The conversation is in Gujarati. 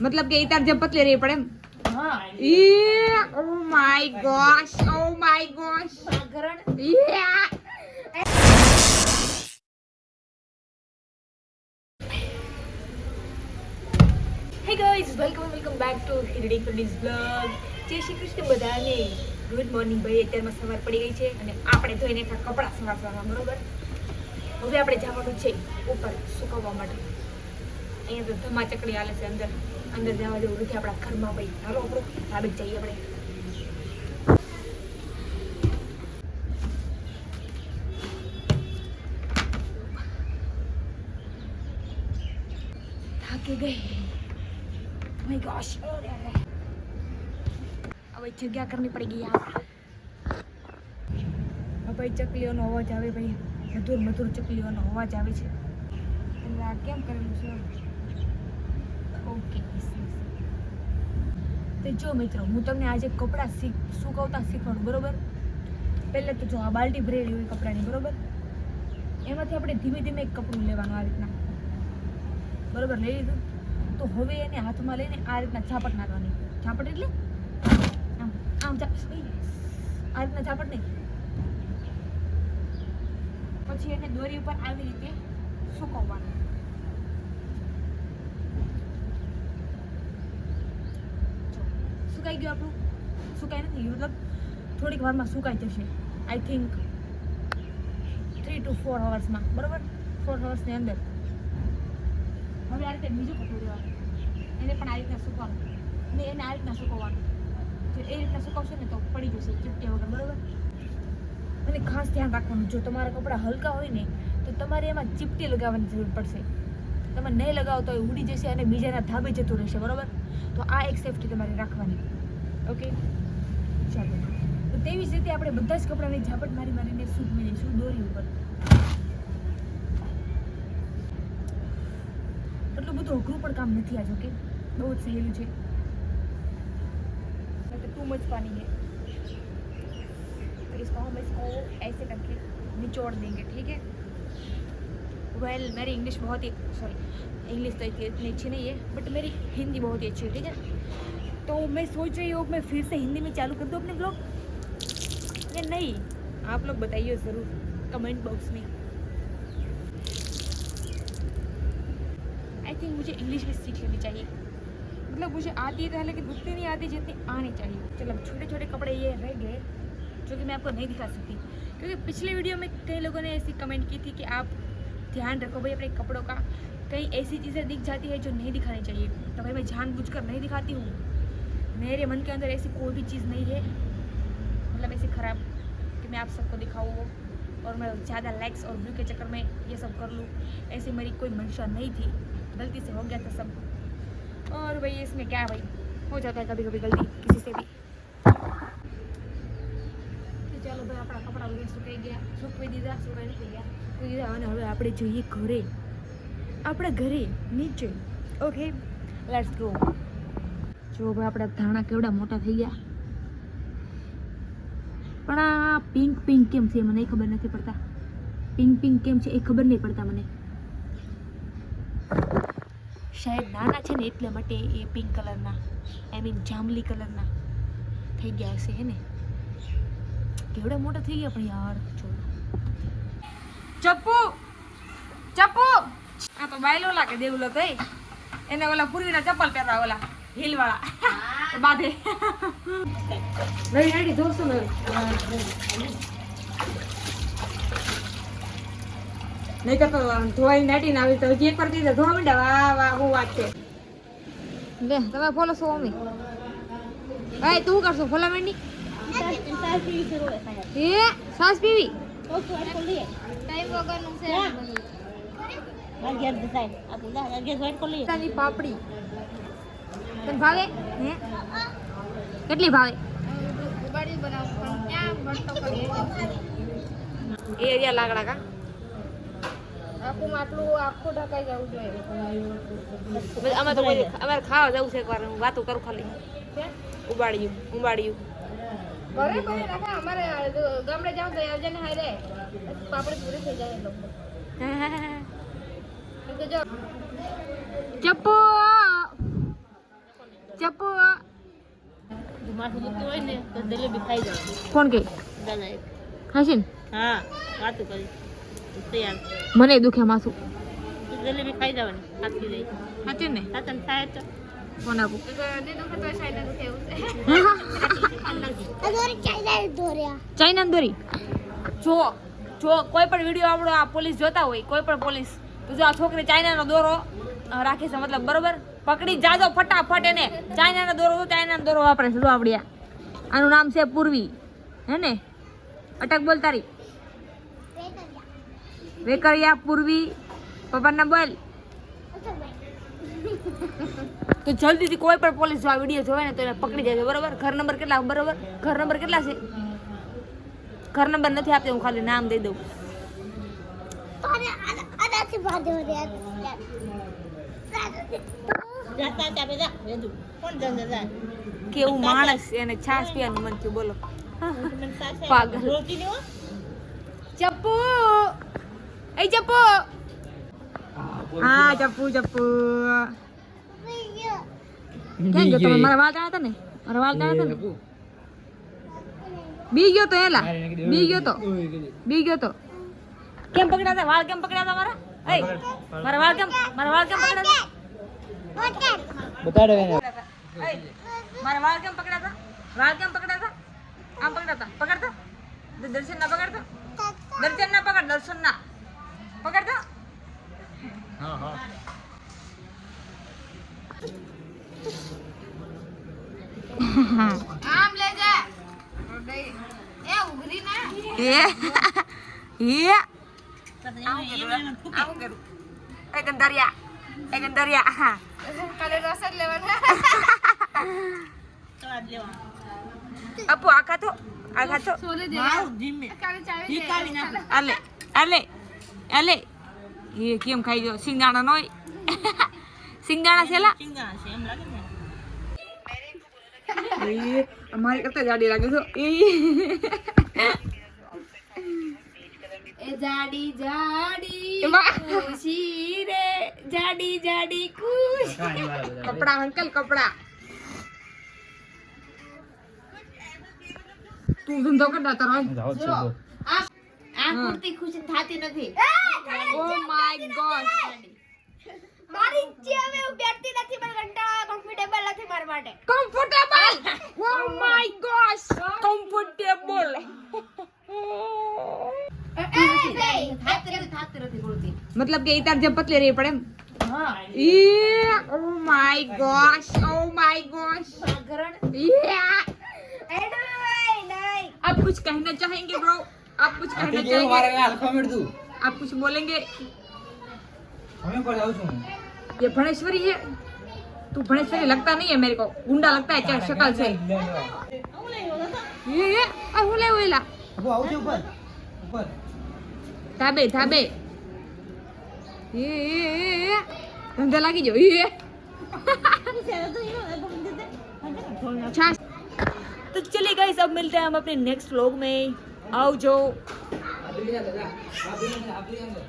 મતલબ કે ઇતાર તાર જેમ પતલી રહી પડે એમ. બ્લોગ જય શ્રી કૃષ્ણ બધાને. ગુડ મોર્નિંગ ભાઈ, અત્યારમાં સવાર પડી ગઈ છે અને આપણે ધોઈને કપડાં સવાર સવારમાં બરોબર? હવે આપણે જવાનું છે ઉપર સુકવવા માટે. અહીંયા તો ધમા ચકડી હાલે છે અંદર. અંદર જવા જેવું નથી, આપણા ઘરમાં ભાઈ. હાલો આપણું આવી જઈએ આપણે. થાકી ગઈ. માય ગોશ હવે જગ્યા કરવી પડી ગઈ ભાઈ ચકલીઓનો અવાજ આવે ભાઈ. મધુર મધુર ચકલીઓનો અવાજ આવે છે. કેમ કરેલું છે? ઓકે તો જો મિત્રો, હું તમને આજે કપડાં શીખ, સુકવતા શીખવાડું, બરોબર? પહેલે તો જો આ બાલ્ટી ભરેલી હોય કપડાની, બરોબર? એમાંથી આપણે ધીમે ધીમે કપડું લેવાનું આ રીતના. બરોબર, લઈ લીધું? તો હવે એને હાથમાં લઈને આ રીતના ઝાપટ નાખવાની. ઝાપટ એટલે? આમ આમ આ રીતના ઝાપટ નહીં. પછી એને દોરી ઉપર આવી રીતે સુકવવાનું જો, સુકાઈ ગયું આપણું. સુકાઈ નથી મતલબ થોડીક વારમાં સુકાઈ જશે. I think three two four અવર્સમાં બરાબર? ફોર અવર્સની અંદર. હવે આ રીતે બીજું કપડું લેવાનું. એને પણ આ રીતના સૂકવાનું. ને એને આ રીતના સૂકવવાનું. જો એ રીતના સુકવશો ને તો પડી જશે ચીપટી વગર, બરાબર? અને ખાસ ધ્યાન રાખવાનું, જો તમારા કપડાં હલકા હોય ને, તો તમારે એમાં ચીપટી લગાવવાની જરૂર પડશે. તમે નહીં લગાવો તો એ ઉડી જશે અને બીજાના ધાબે જતું રહેશે, બરોબર? તો આ એક સેફટી તમારે રાખવાની ઓકે ચાલો તો તેવી જ રીતે આપણે બધા જ કપડાને ઝાપટ મારી મારીને સૂકવી દઈશું દોરી ઉપર એટલું બધું અઘરું પણ કામ નથી આ જોકે બહુ જ સહેલું છે टू मच पानी है फिर इसको हम इसको ऐसे करके निचोड़ देंगे ठीक है वेल मेरी इंग्लिश बहुत ही सॉरी इंग्लिश तो इतनी अच्छी नहीं है बट मेरी हिंदी बहुत ही अच्छी है, ठीक है? तो मैं सोच रही हूँ, मैं फिर से हिंदी में चालू कर दूँ अपने ब्लॉग या नहीं? आप लोग बताइए ज़रूर कमेंट बॉक्स में। आई थिंक मुझे इंग्लिश भी सीख लेनी चाहिए। मतलब मुझे आती है लेकिन उतनी नहीं आती, जितनी आनी चाहिए। चलो छोटे छोटे कपड़े ये रह गए, जो कि मैं आपको नहीं दिखा सकती। क्योंकि पिछले वीडियो में कई लोगों ने ऐसी कमेंट की थी कि आप ध्यान रखो भाई अपने कपड़ों का। कहीं ऐसी चीज़ें दिख जाती है जो नहीं दिखानी चाहिए। तो भाई मैं जानबूझकर नहीं दिखाती हूँ। मेरे मन के अंदर ऐसी कोई भी चीज़ नहीं है। मतलब ऐसी ख़राब कि मैं आप सबको दिखाऊँ वो। और मैं ज़्यादा लाइक्स और व्यू के चक्कर में ये सब कर लूँ। ऐसी मेरी कोई मंशा नहीं थी। गलती से हो गया था सब। और भाई इसमें क्या है भाई? हो जाता है कभी कभी गलती किसी से भी। तो चलो भाई, अपना कपड़ा वगैरह सुखाई गया। सुख भी दीदा सुखाई नहीं गया। અને હવે આપણે જઈએ ઘરે. આપણા ઘરે નીચે. ઓકે લેટ્સ ગો જો ભાઈ આપણા ધાણા કેવડા મોટા થઈ ગયા. પણ આ પિંક પિંક કેમ છે મને ખબર નથી પડતા. પિંક પિંક કેમ છે એ ખબર નહીં પડતા મને. શાયદ નાના છે ને એટલા માટે એ પિંક કલરના આઈ મીન જાંબલી કલરના થઈ ગયા હશે ને? કેવડા મોટા થઈ ગયા પણ યાર, જો. ચપ્પુ ચપ્પુ. આ તો બાયલો લાગે દેવલો તો એને ઓલા પૂર્વીના ચપ્પલ પહેરવા ઓલા હિલ વાળા બાંધે. રેડી રેડી જોશો ને. નહીં કરતો ધોઈ નાટીને આવી તો એક વાર કીધું ધોવા માંડ્યા વાહ વાહ હું વાત છે. લે તમે ફોલો છો મમ્મી ભાઈ તું કરશો ફોલા માંડી? એ સાસ પીવી? પાપડી. તને ભાવે? કેટલી ભાવે? એ એરિયા લાકડા કા? આખું આટલું આખું ઢકાઈ જવું જોઈએ. અમે તો અમારે ખાવા જવું છે એકવાર હું વાતો કરું ખાલી. ઉબાડ્યું ઉબાડ્યું. ઘરે બને રાખે અમારે ગામડે જાવ તો આવજે ને હારે પાપડી પૂરી થઈ જાય લોકો. જો ચપ્પુ ચપ્પુ. જો માથું હોય ને તો જલેબી ખાઈ જવાની કોણ કે? દાદા હસીન હા વાતું કરી તૈયાર મને દુખે માથું. જલેબી ખાઈ જવાની સાચી જાય સાચું ને? સાચન થાય તો. ફોન આપું ચાઇના દોરી જો જો કોઈ પણ વીડિયો આપણો આ પોલીસ જોતા હોય કોઈ પણ પોલીસ તો જો આ છોકરી ચાઇનાનો દોરો રાખે છે મતલબ બરોબર? પકડી જાજો ફટાફટ એને. ચાઇનાનો દોરો ચાઇનાનો દોરો વાપરે છે જો. આનું નામ છે પૂર્વી. હે ને? અટક બોલ તારી. વેકરિયા. પૂર્વી. પપ્પાના બોલ. તો જલ્દીથી કોઈ પણ પોલીસ જો આ વીડિયો જોવે ને તો એને પકડી જાય બરોબર? ઘર નંબર કેટલા બરોબર? ઘર નંબર કેટલા છે? ઘર નંબર નથી આપતી હું ખાલી નામ દઈ દઉં. કેવું માણસ એને છાસ પીવાનું મન થયું બોલો. પાગલ. ચપ્પુ! એ ચપ્પુ! હા ચપ્પુ ચપ્પુ. ક્યાં ગયો તમે? મારા વાળ હતા ને? મારા વાળ હતા ને? બી ગયો તો એલા. બી ગયો તો. બી ગયો તો. કેમ પકડ્યા હતા? વાળ કેમ પકડ્યા હતા મારા? એય, મારા વાળ. કેમ મારા વાળ કેમ પકડ્યા હતા? એય, મારા વાળ કેમ પકડ્યા હતા? વાળ કેમ પકડ્યા હતા? આમ પકડતા? દ- દર્શન ના પકડતા? દર્શન ના પકડ દર્શન ના. પકડતા? આમ લે જા એ ઉઘરી ના એ એ આવું કરું એ ગંધારિયા એ ગંધારિયા હા કાલે રસ જ લેવાના અપુ આ ખાતો આ ખાતો સોલે દે કાલે ચાવી દે આલે આલે આલે એ કેમ ખાઈ ગયો? સિંગાણા નોય? સિંગાણા છેલા? એ અમારી કરતા જાડી લાગે છો. એ. એ જાડી જાડી ખુશી રે. જાડી જાડી ખુશ. કપડા અંકલ કપડા. તું ધંધો કરતા તારો. આ કુર્તી ખુશી થાતી નથી. ઓ માય ગોડ મારી ઈચ્છા હવે હું બેઠતી નથી પણ કંટાળા કમ્ફર્ટેબલ નથી મારા માટે comfortable oh my gosh comfortable થાતી નથી થાતી નથી કુર્તી મતલબ કે ઈ તાર જેમ પતલી રહી પડે એમ હા એ ઓ માય ગોશ ઓ માય ગોશ ઘરણ ये નહીં નહીં आप कुछ कहना चाहेंगे ब्रो आप कुछ कहना चाहेंगे आप कुछ बोलेंगे ये भनेश्वरी है तू भनेश्वरी लगता नहीं है मेरे को गुंडा लगता है क्या शक्ल से ये ये आ हुले हुला धाबे धाबे ये ये ये ये धंधा लागी जो ये छाछ तो चलिए गाइस अब मिलते हैं हम अपने नेक्स्ट व्लॉग में आओ जो 别这样子了，别这样子，别这样子。